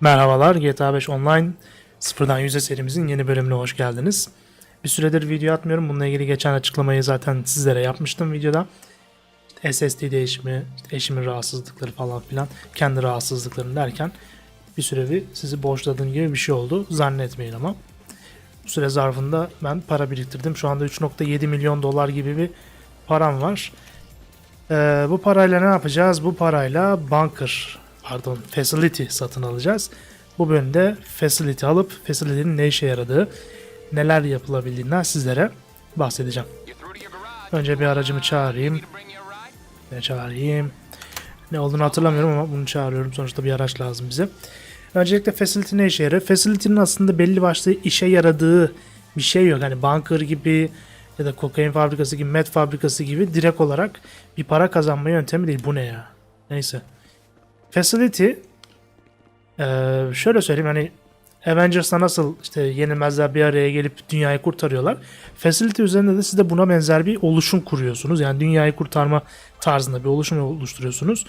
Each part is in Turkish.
Merhabalar, GTA 5 Online sıfırdan 100'e serimizin yeni bölümüne hoş geldiniz. Bir süredir video atmıyorum. Bununla ilgili geçen açıklamayı zaten sizlere yapmıştım videoda. SSD değişimi, işte eşimin rahatsızlıkları falan filan, kendi rahatsızlıklarını derken bir süre bir sizi boşladığım gibi bir şey oldu. Zannetmeyin ama. Bu süre zarfında ben para biriktirdim. Şu anda 3.7 milyon dolar gibi bir param var. Ee, bu parayla ne yapacağız? Bu parayla bunker, pardon facility satın alacağız. Bu bölümde facility alıp facility'nin ne işe yaradığı, neler yapılabildiğinden sizlere bahsedeceğim. Önce bir aracımı çağırayım. Ne çağırayım? Ne olduğunu hatırlamıyorum ama bunu çağırıyorum. Sonuçta bir araç lazım bize. Öncelikle facility ne işe yarıyor? Facility'nin aslında belli başlı işe yaradığı bir şey yok. Hani bunker gibi ya da kokain fabrikası gibi, met fabrikası gibi direkt olarak bir para kazanma yöntemi değil. Bu ne ya? Neyse. Facility eee, şöyle söyleyeyim hani Avengers'ta nasıl işte yenilmezler bir araya gelip dünyayı kurtarıyorlar. Facility üzerinde de siz de buna benzer bir oluşum kuruyorsunuz. Yani dünyayı kurtarma tarzında bir oluşum oluşturuyorsunuz.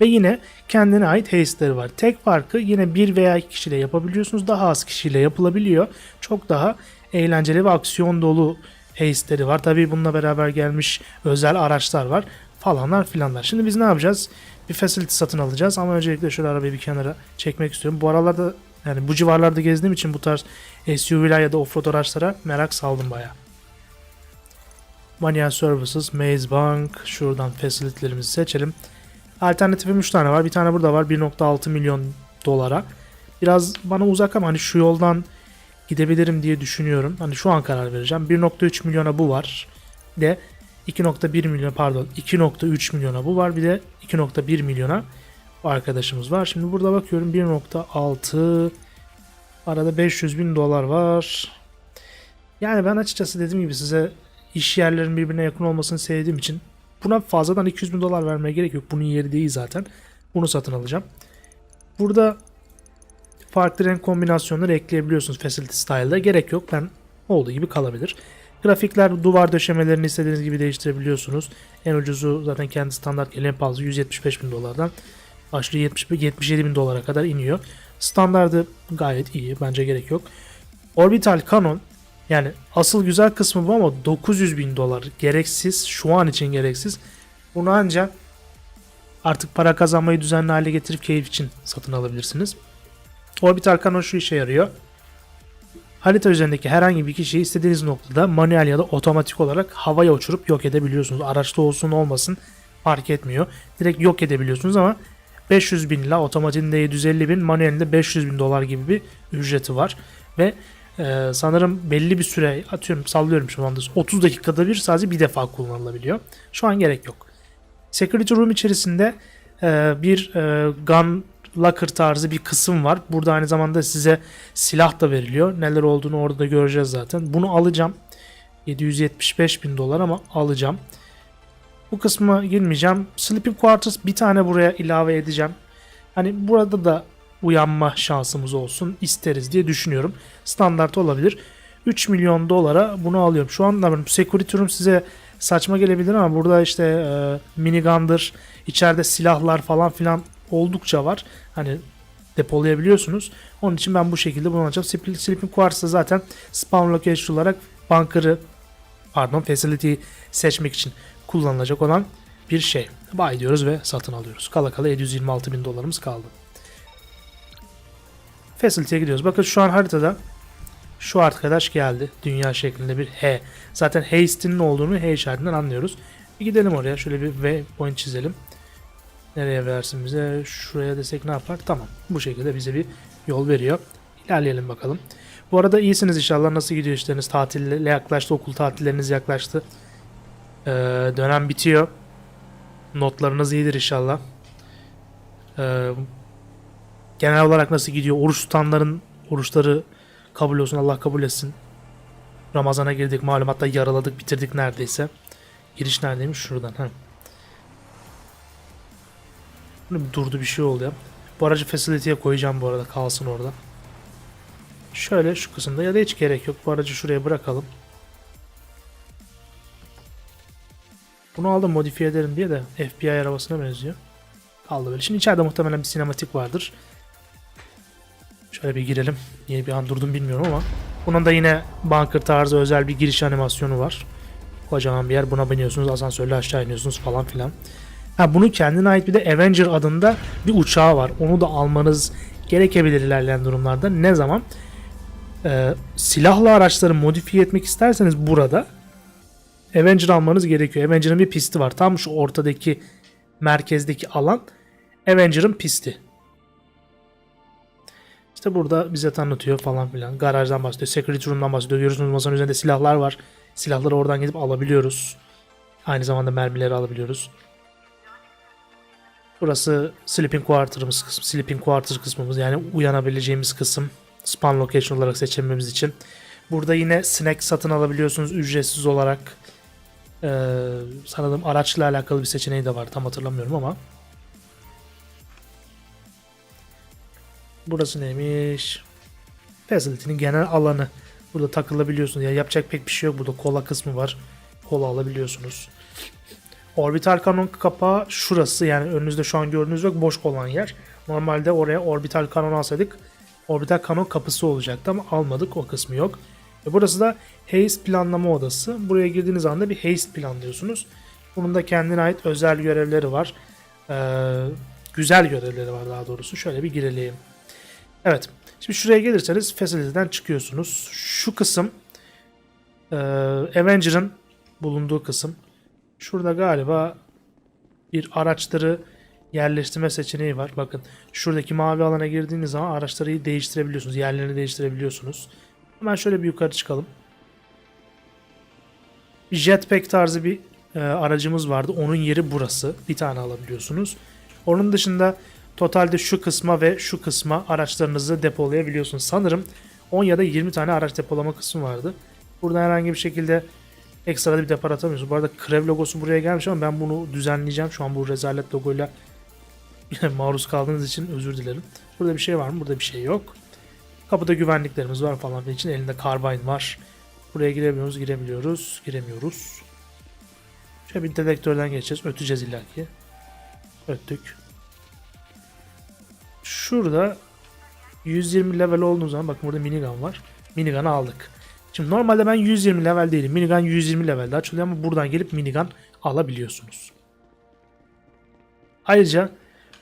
Ve yine kendine ait haste'leri var. Tek farkı yine bir veya iki kişiyle yapabiliyorsunuz. Daha az kişiyle yapılabiliyor. Çok daha eğlenceli ve aksiyon dolu haste'leri var. Tabii bununla beraber gelmiş özel araçlar var falanlar filanlar. Şimdi biz ne yapacağız? Bir facility satın alacağız ama öncelikle şöyle arabayı bir kenara çekmek istiyorum. Bu aralarda yani bu civarlarda gezdiğim için bu tarz SUV'ler ya da offroad araçlara merak saldım bayağı. Manuel Services, Maze Bank, şuradan facility'lerimizi seçelim. Alternatifim 3 tane var. Bir tane burada var 1.6 milyon dolara. Biraz bana uzak ama hani şu yoldan gidebilirim diye düşünüyorum. Hani şu an karar vereceğim. 1.3 milyona bu var. De 2.1 milyon pardon 2.3 milyona bu var. Bir de 2.1 milyona arkadaşımız var. Şimdi burada bakıyorum 1.6 arada 500 bin dolar var. Yani ben açıkçası dediğim gibi size iş yerlerin birbirine yakın olmasını sevdiğim için buna fazladan 200 bin dolar vermeye gerek yok. Bunun yeri değil zaten. Bunu satın alacağım. Burada farklı renk kombinasyonları ekleyebiliyorsunuz Facility Style'da. Gerek yok. Ben olduğu gibi kalabilir. Grafikler, duvar döşemelerini istediğiniz gibi değiştirebiliyorsunuz. En ucuzu zaten kendi standart gelen pahalısı 175 bin dolardan başlıyor 70, 77 bin dolara kadar iniyor. Standardı gayet iyi. Bence gerek yok. Orbital Canon yani asıl güzel kısmı bu ama 900 bin dolar gereksiz. Şu an için gereksiz. Bunu ancak artık para kazanmayı düzenli hale getirip keyif için satın alabilirsiniz. Orbital Canon şu işe yarıyor. Harita üzerindeki herhangi bir kişiyi istediğiniz noktada manuel ya da otomatik olarak havaya uçurup yok edebiliyorsunuz. Araçta olsun olmasın fark etmiyor. Direkt yok edebiliyorsunuz ama 500 bin ile otomatikinde 750 bin manuelinde 500 bin dolar gibi bir ücreti var. Ve e, sanırım belli bir süre atıyorum sallıyorum şu anda 30 dakikada bir sadece bir defa kullanılabiliyor. Şu an gerek yok. Security Room içerisinde e, bir e, gun locker tarzı bir kısım var. Burada aynı zamanda size silah da veriliyor. Neler olduğunu orada da göreceğiz zaten. Bunu alacağım. 775 bin dolar ama alacağım. Bu kısma girmeyeceğim. Sleeping Quarters bir tane buraya ilave edeceğim. Hani burada da uyanma şansımız olsun isteriz diye düşünüyorum. Standart olabilir. 3 milyon dolara bunu alıyorum. Şu anda ben security room size saçma gelebilir ama burada işte e, minigun'dır, içeride silahlar falan filan oldukça var. Hani depolayabiliyorsunuz. Onun için ben bu şekilde bunu alacağım. Sleeping Quarters'da zaten spawn location olarak bunker'ı pardon facility'yi seçmek için kullanılacak olan bir şey. Buy diyoruz ve satın alıyoruz. Kala kala 726 bin dolarımız kaldı. Facility'ye gidiyoruz. Bakın şu an haritada şu arkadaş geldi. Dünya şeklinde bir H. Zaten haste'in ne olduğunu H işaretinden anlıyoruz. Bir gidelim oraya. Şöyle bir waypoint çizelim. Nereye versin bize? Şuraya desek ne yapar? Tamam. Bu şekilde bize bir yol veriyor. İlerleyelim bakalım. Bu arada iyisiniz inşallah. Nasıl gidiyor işleriniz? Tatille yaklaştı. Okul tatilleriniz yaklaştı. Ee, dönem bitiyor. Notlarınız iyidir inşallah. Ee, genel olarak nasıl gidiyor? Oruç tutanların oruçları kabul olsun. Allah kabul etsin. Ramazana girdik malum hatta yaraladık bitirdik neredeyse. Giriş neredeymiş? Şuradan. Ha. Bir durdu bir şey oldu ya. Bu aracı facility'ye koyacağım bu arada kalsın orada. Şöyle şu kısımda ya da hiç gerek yok. Bu aracı şuraya bırakalım. Bunu aldım modifiye ederim diye de FBI arabasına benziyor. Kaldı böyle. Şimdi içeride muhtemelen bir sinematik vardır. Şöyle bir girelim. Niye bir an durdum bilmiyorum ama. Bunun da yine bunker tarzı özel bir giriş animasyonu var. Kocaman bir yer. Buna biniyorsunuz. Asansörle aşağı iniyorsunuz falan filan. Ha bunun kendine ait bir de Avenger adında bir uçağı var. Onu da almanız gerekebilir ilerleyen durumlarda. Ne zaman? Ee, silahlı araçları modifiye etmek isterseniz burada Avenger almanız gerekiyor. Avenger'ın bir pisti var. Tam şu ortadaki merkezdeki alan Avenger'ın pisti. İşte burada bize tanıtıyor falan filan. Garajdan bahsediyor. Security room'dan bahsediyor. Görüyorsunuz masanın üzerinde silahlar var. Silahları oradan gidip alabiliyoruz. Aynı zamanda mermileri alabiliyoruz. Burası sleeping quarter'ımız. Sleeping quarter kısmımız yani uyanabileceğimiz kısım. Spawn location olarak seçmemiz için. Burada yine snack satın alabiliyorsunuz ücretsiz olarak. Ee, sanırım araçla alakalı bir seçeneği de var. Tam hatırlamıyorum ama. Burası neymiş? Facility'nin genel alanı. Burada takılabiliyorsunuz. Ya yapacak pek bir şey yok. Burada kola kısmı var. Kola alabiliyorsunuz. Orbital kanon kapağı şurası. Yani önünüzde şu an gördüğünüz yok. Boş olan yer. Normalde oraya orbital kanon alsaydık orbital kanon kapısı olacaktı ama almadık. O kısmı yok. Ve burası da haste planlama odası. Buraya girdiğiniz anda bir haste planlıyorsunuz. Bunun da kendine ait özel görevleri var. Ee, güzel görevleri var daha doğrusu. Şöyle bir girelim. Evet. Şimdi şuraya gelirseniz Facility'den çıkıyorsunuz. Şu kısım e, Avenger'ın bulunduğu kısım. Şurada galiba bir araçları yerleştirme seçeneği var. Bakın şuradaki mavi alana girdiğiniz zaman araçları değiştirebiliyorsunuz. Yerlerini değiştirebiliyorsunuz. Hemen şöyle bir yukarı çıkalım. Jetpack tarzı bir e, aracımız vardı. Onun yeri burası. Bir tane alabiliyorsunuz. Onun dışında totalde şu kısma ve şu kısma araçlarınızı depolayabiliyorsunuz. Sanırım 10 ya da 20 tane araç depolama kısmı vardı. Burada herhangi bir şekilde ekstra bir depar atamıyorsunuz. Bu arada Krev logosu buraya gelmiş ama ben bunu düzenleyeceğim. Şu an bu rezalet logoyla maruz kaldığınız için özür dilerim. Burada bir şey var mı? Burada bir şey yok. Kapıda güvenliklerimiz var falan için. Elinde karbine var. Buraya girebiliyoruz, girebiliyoruz, giremiyoruz. Şöyle bir dedektörden geçeceğiz. Öteceğiz illaki. Öttük. Şurada 120 level olduğu zaman bakın burada minigun var. Minigun'ı aldık. Şimdi normalde ben 120 level değilim. Minigun 120 levelde açılıyor ama buradan gelip minigun alabiliyorsunuz. Ayrıca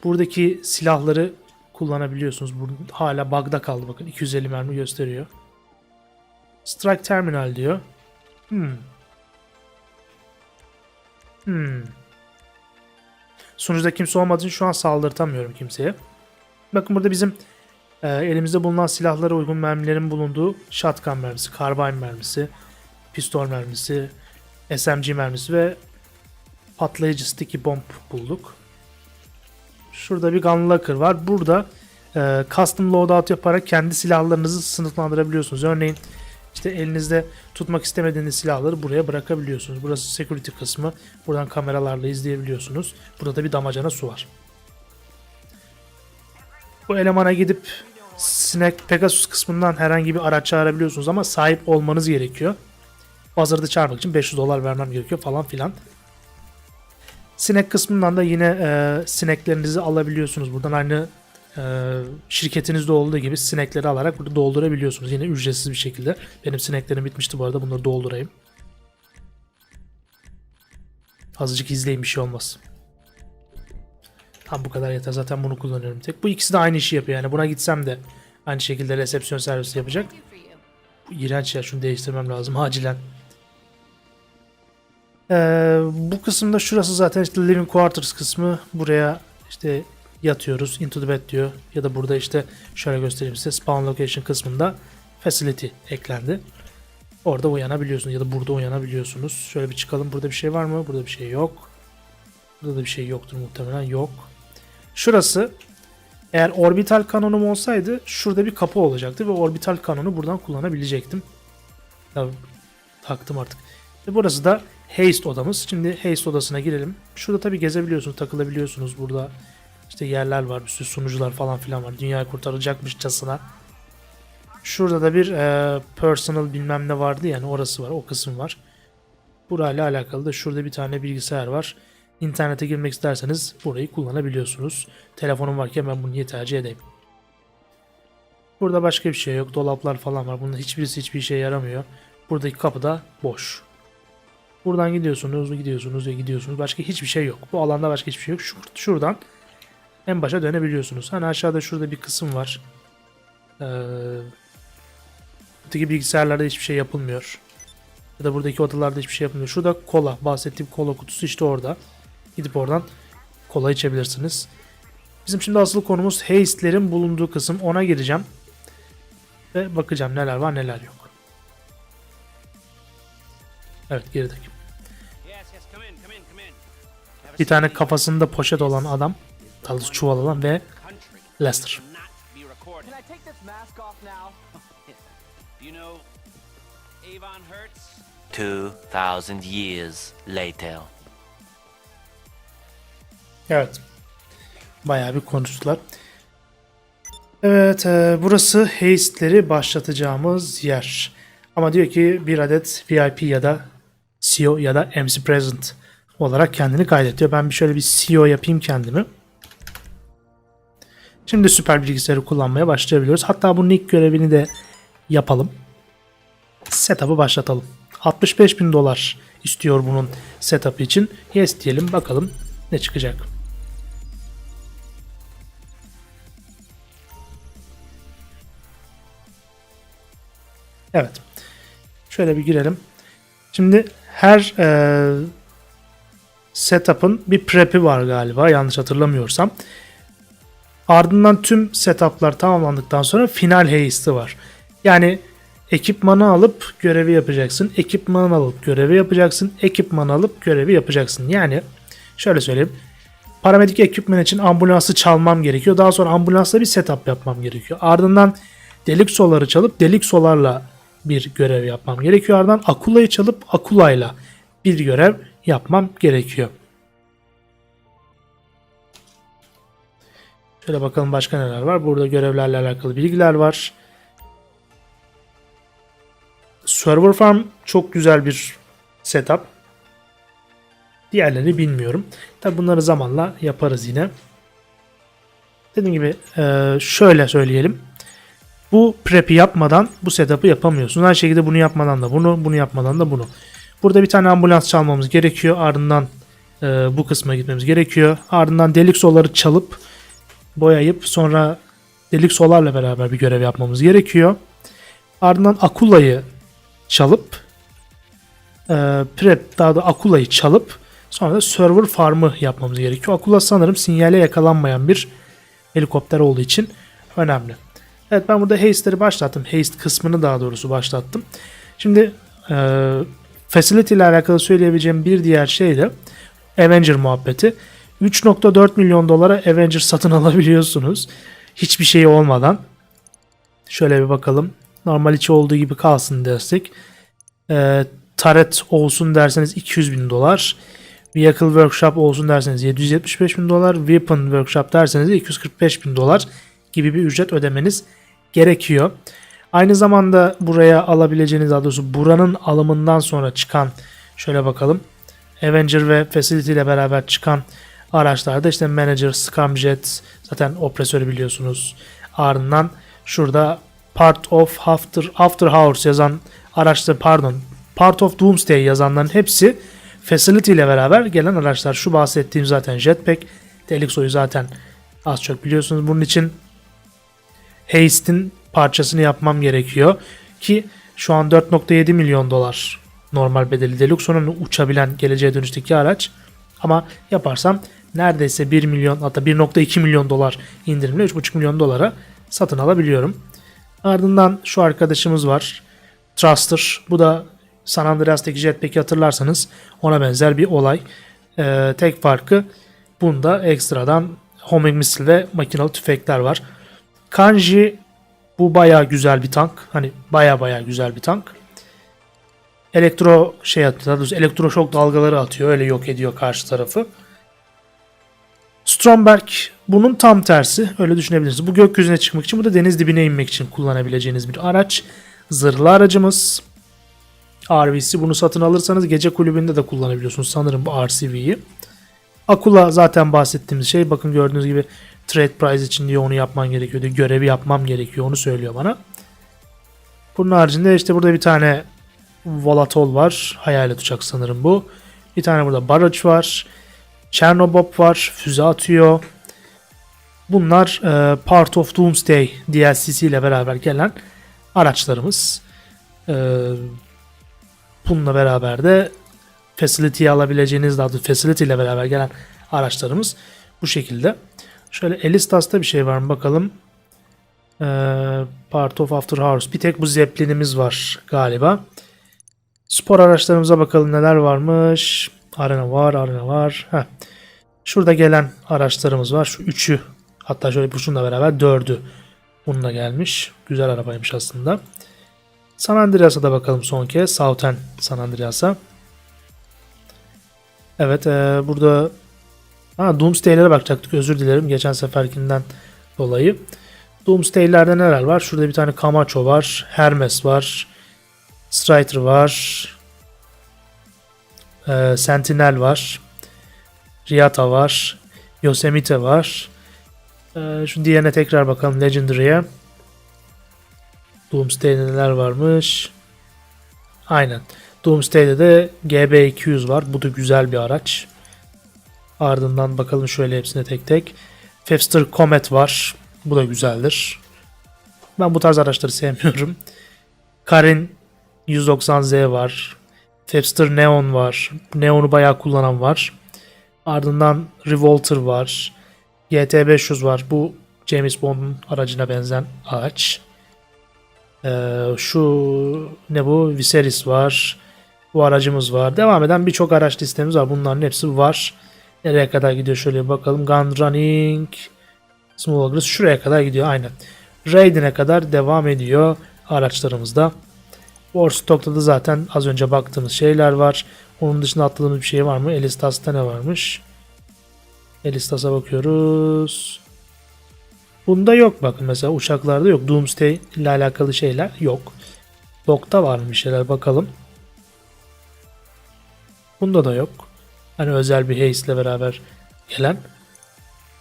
buradaki silahları kullanabiliyorsunuz. Bu hala bug'da kaldı bakın. 250 mermi gösteriyor. Strike Terminal diyor. Hmm. Hmm. Sunucuda kimse olmadığı için şu an saldırtamıyorum kimseye. Bakın burada bizim e, elimizde bulunan silahlara uygun mermilerin bulunduğu shotgun mermisi, carbine mermisi, pistol mermisi, SMG mermisi ve patlayıcı sticky bomb bulduk. Şurada bir gun locker var. Burada e, custom loadout yaparak kendi silahlarınızı sınıflandırabiliyorsunuz. Örneğin işte elinizde tutmak istemediğiniz silahları buraya bırakabiliyorsunuz. Burası security kısmı. Buradan kameralarla izleyebiliyorsunuz. Burada da bir damacana su var. Bu elemana gidip Snack Pegasus kısmından herhangi bir araç çağırabiliyorsunuz ama sahip olmanız gerekiyor. Buzzard'ı çağırmak için 500 dolar vermem gerekiyor falan filan. Sinek kısmından da yine e, sineklerinizi alabiliyorsunuz. Buradan aynı e, şirketinizde olduğu gibi sinekleri alarak burada doldurabiliyorsunuz. Yine ücretsiz bir şekilde. Benim sineklerim bitmişti bu arada. Bunları doldurayım. Azıcık izleyin bir şey olmaz. Tam bu kadar yeter. Zaten bunu kullanıyorum tek. Bu ikisi de aynı işi yapıyor. Yani buna gitsem de aynı şekilde resepsiyon servisi yapacak. Bu iğrenç ya. Şunu değiştirmem lazım acilen. Ee, bu kısımda şurası zaten işte living quarters kısmı. Buraya işte yatıyoruz. Into the bed diyor. Ya da burada işte şöyle göstereyim size. Spawn location kısmında facility eklendi. Orada uyanabiliyorsunuz ya da burada uyanabiliyorsunuz. Şöyle bir çıkalım. Burada bir şey var mı? Burada bir şey yok. Burada da bir şey yoktur muhtemelen. Yok. Şurası eğer orbital kanonum olsaydı şurada bir kapı olacaktı ve orbital kanonu buradan kullanabilecektim. Ya, taktım artık. Ve burası da haste odamız. Şimdi haste odasına girelim. Şurada tabi gezebiliyorsunuz, takılabiliyorsunuz. Burada işte yerler var, bir sürü sunucular falan filan var. Dünyayı kurtaracakmışçasına. Şurada da bir e, personal bilmem ne vardı yani orası var, o kısım var. Burayla alakalı da şurada bir tane bilgisayar var. İnternete girmek isterseniz burayı kullanabiliyorsunuz. Telefonum varken ben bunu niye tercih edeyim? Burada başka bir şey yok. Dolaplar falan var. Bunun hiçbirisi hiçbir işe yaramıyor. Buradaki kapı da boş. Buradan gidiyorsunuz, gidiyorsunuz ve gidiyorsunuz. Başka hiçbir şey yok. Bu alanda başka hiçbir şey yok. Şur- şuradan en başa dönebiliyorsunuz. Hani aşağıda şurada bir kısım var. Ee, buradaki bilgisayarlarda hiçbir şey yapılmıyor. Ya da buradaki odalarda hiçbir şey yapılmıyor. Şurada kola. Bahsettiğim kola kutusu işte orada. Gidip oradan kola içebilirsiniz. Bizim şimdi asıl konumuz Haste'lerin bulunduğu kısım. Ona gireceğim. Ve bakacağım neler var neler yok. Evet girdik. Bir tane kafasında poşet olan adam. Daha çuval olan ve. Lester. Cannot be recorded. Can Evet. Bayağı bir konuştular. Evet, e, burası Haste'leri başlatacağımız yer. Ama diyor ki bir adet VIP ya da CEO ya da MC Present olarak kendini kaydediyor. Ben bir şöyle bir CEO yapayım kendimi. Şimdi süper bilgisayarı kullanmaya başlayabiliyoruz. Hatta bunun ilk görevini de yapalım. Setup'ı başlatalım. 65 bin dolar istiyor bunun setup'ı için. Yes diyelim bakalım ne çıkacak. Evet. Şöyle bir girelim. Şimdi her e, setup'ın bir prep'i var galiba yanlış hatırlamıyorsam. Ardından tüm setup'lar tamamlandıktan sonra final haste'i var. Yani ekipmanı alıp görevi yapacaksın. Ekipmanı alıp görevi yapacaksın. Ekipmanı alıp görevi yapacaksın. Yani şöyle söyleyeyim. Paramedik ekipman için ambulansı çalmam gerekiyor. Daha sonra ambulansla bir setup yapmam gerekiyor. Ardından delik soları çalıp delik solarla bir görev yapmam gerekiyor. Ardından akulayı çalıp akulayla bir görev yapmam gerekiyor. Şöyle bakalım başka neler var. Burada görevlerle alakalı bilgiler var. Server Farm çok güzel bir setup. Diğerlerini bilmiyorum. Tabi bunları zamanla yaparız yine. Dediğim gibi şöyle söyleyelim. Bu prep'i yapmadan bu setup'ı yapamıyorsun. Aynı şekilde bunu yapmadan da bunu, bunu yapmadan da bunu. Burada bir tane ambulans çalmamız gerekiyor. Ardından e, bu kısma gitmemiz gerekiyor. Ardından delik soları çalıp boyayıp sonra delik solarla beraber bir görev yapmamız gerekiyor. Ardından Akula'yı çalıp e, prep daha da Akula'yı çalıp sonra da server farmı yapmamız gerekiyor. Akula sanırım sinyale yakalanmayan bir helikopter olduğu için önemli. Evet ben burada Haste'leri başlattım. Haste kısmını daha doğrusu başlattım. Şimdi e, Facility ile alakalı söyleyebileceğim bir diğer şey de Avenger muhabbeti. 3.4 milyon dolara Avenger satın alabiliyorsunuz. Hiçbir şey olmadan. Şöyle bir bakalım. Normal içi olduğu gibi kalsın dersek. E, Turret olsun derseniz 200 bin dolar. Vehicle Workshop olsun derseniz 775 bin dolar. Weapon Workshop derseniz de 245 bin dolar gibi bir ücret ödemeniz gerekiyor. Aynı zamanda buraya alabileceğiniz daha doğrusu buranın alımından sonra çıkan şöyle bakalım. Avenger ve Facility ile beraber çıkan araçlarda işte Manager, Scamjet zaten opresörü biliyorsunuz. Ardından şurada Part of After, After Hours yazan araçlar pardon Part of Doomsday yazanların hepsi Facility ile beraber gelen araçlar. Şu bahsettiğim zaten Jetpack. Delixo'yu zaten az çok biliyorsunuz. Bunun için Haste'in parçasını yapmam gerekiyor. Ki şu an 4.7 milyon dolar normal bedeli Deluxe'un uçabilen geleceğe dönüşteki araç. Ama yaparsam neredeyse 1 milyon hatta 1.2 milyon dolar indirimle 3.5 milyon dolara satın alabiliyorum. Ardından şu arkadaşımız var. Thruster. Bu da San Andreas'taki Jetpack'i hatırlarsanız ona benzer bir olay. Ee, tek farkı bunda ekstradan homing missile ve makinalı tüfekler var. Kanji bu baya güzel bir tank. Hani baya baya güzel bir tank. Elektro şey atıyor. Daha elektroşok dalgaları atıyor. Öyle yok ediyor karşı tarafı. Stromberg bunun tam tersi. Öyle düşünebilirsiniz. Bu gökyüzüne çıkmak için bu da deniz dibine inmek için kullanabileceğiniz bir araç. Zırhlı aracımız. RVC bunu satın alırsanız gece kulübünde de kullanabiliyorsunuz sanırım bu RCV'yi. Akula zaten bahsettiğimiz şey. Bakın gördüğünüz gibi trade price için diyor onu yapman gerekiyor diyor. Görevi yapmam gerekiyor onu söylüyor bana. Bunun haricinde işte burada bir tane Volatol var. Hayalet uçak sanırım bu. Bir tane burada Barrage var. Chernobob var. Füze atıyor. Bunlar e, Part of Doomsday DLC'si ile beraber gelen araçlarımız. E, bununla beraber de Facility'yi alabileceğiniz daha doğrusu Facility ile beraber gelen araçlarımız bu şekilde. Şöyle Elistas'ta bir şey var mı bakalım. E, Part of After Hours. Bir tek bu Zeppelin'imiz var galiba. Spor araçlarımıza bakalım neler varmış. Arena var, arena var. Heh. Şurada gelen araçlarımız var. Şu üçü hatta şöyle bu şununla beraber dördü. Bununla gelmiş. Güzel arabaymış aslında. San Andreas'a da bakalım son kez. Southern San Andreas'a. Evet e, burada ha, Doomsday'lere bakacaktık. Özür dilerim geçen seferkinden dolayı. Doomsday'lerde neler var? Şurada bir tane Camacho var. Hermes var. Strider var. E, Sentinel var. Riata var. Yosemite var. E, şu diğerine tekrar bakalım Legendary'e. Doomsday'de neler varmış? Aynen. Doomsday'de de GB200 var. Bu da güzel bir araç. Ardından bakalım şöyle hepsine tek tek. Fefster Comet var. Bu da güzeldir. Ben bu tarz araçları sevmiyorum. Karin 190Z var. Fepster Neon var. Neon'u bayağı kullanan var. Ardından Revolter var. GT500 var. Bu James Bond'un aracına benzeyen araç. Ee, şu ne bu? Viserys var. Bu aracımız var. Devam eden birçok araç listemiz var. Bunların hepsi var. Nereye kadar gidiyor şöyle bakalım. Gun Running. Small Aggress şuraya kadar gidiyor aynen. Raiden'e kadar devam ediyor araçlarımızda. Warstock'ta da zaten az önce baktığımız şeyler var. Onun dışında atladığımız bir şey var mı? Elistas'ta ne varmış? Elistas'a bakıyoruz. Bunda yok bakın mesela uçaklarda yok. Doomsday ile alakalı şeyler yok. Dokta var mı şeyler bakalım. Bunda da yok. Hani özel bir haste ile beraber gelen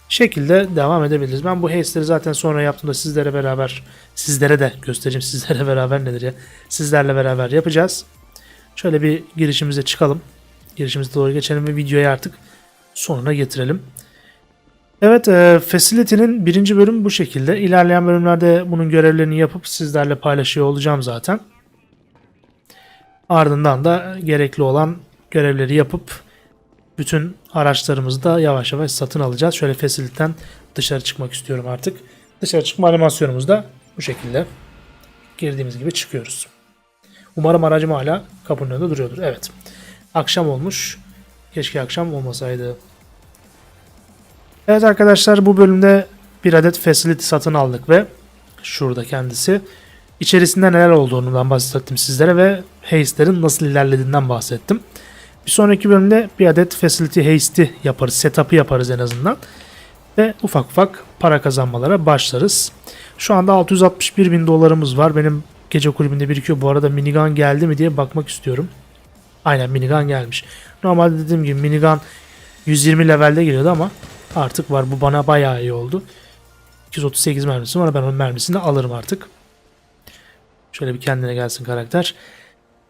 şekilde devam edebiliriz. Ben bu haste'leri zaten sonra yaptığımda sizlere beraber sizlere de göstereceğim. Sizlere beraber nedir ya? Sizlerle beraber yapacağız. Şöyle bir girişimize çıkalım. Girişimize doğru geçelim ve videoyu artık sonuna getirelim. Evet, e, Facility'nin birinci bölüm bu şekilde. İlerleyen bölümlerde bunun görevlerini yapıp sizlerle paylaşıyor olacağım zaten. Ardından da gerekli olan görevleri yapıp bütün araçlarımızı da yavaş yavaş satın alacağız. Şöyle Facility'den dışarı çıkmak istiyorum artık. Dışarı çıkma animasyonumuz da bu şekilde. Girdiğimiz gibi çıkıyoruz. Umarım aracım hala kapının önünde duruyordur. Evet. Akşam olmuş. Keşke akşam olmasaydı. Evet arkadaşlar bu bölümde bir adet facility satın aldık ve şurada kendisi. İçerisinde neler olduğundan bahsettim sizlere ve haste'lerin nasıl ilerlediğinden bahsettim. Bir sonraki bölümde bir adet facility haste'i yaparız, setup'ı yaparız en azından. Ve ufak ufak para kazanmalara başlarız. Şu anda 661 bin dolarımız var. Benim gece kulübünde birikiyor. Bu arada minigun geldi mi diye bakmak istiyorum. Aynen minigun gelmiş. Normalde dediğim gibi minigun 120 levelde geliyordu ama artık var. Bu bana bayağı iyi oldu. 238 mermisi var. Ben onun mermisini alırım artık. Şöyle bir kendine gelsin karakter.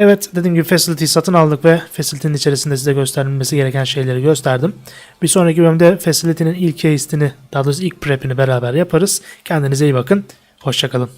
Evet dediğim gibi Facility satın aldık ve Facility'nin içerisinde size gösterilmesi gereken şeyleri gösterdim. Bir sonraki bölümde Facility'nin ilk case'ini daha doğrusu ilk prep'ini beraber yaparız. Kendinize iyi bakın. Hoşçakalın.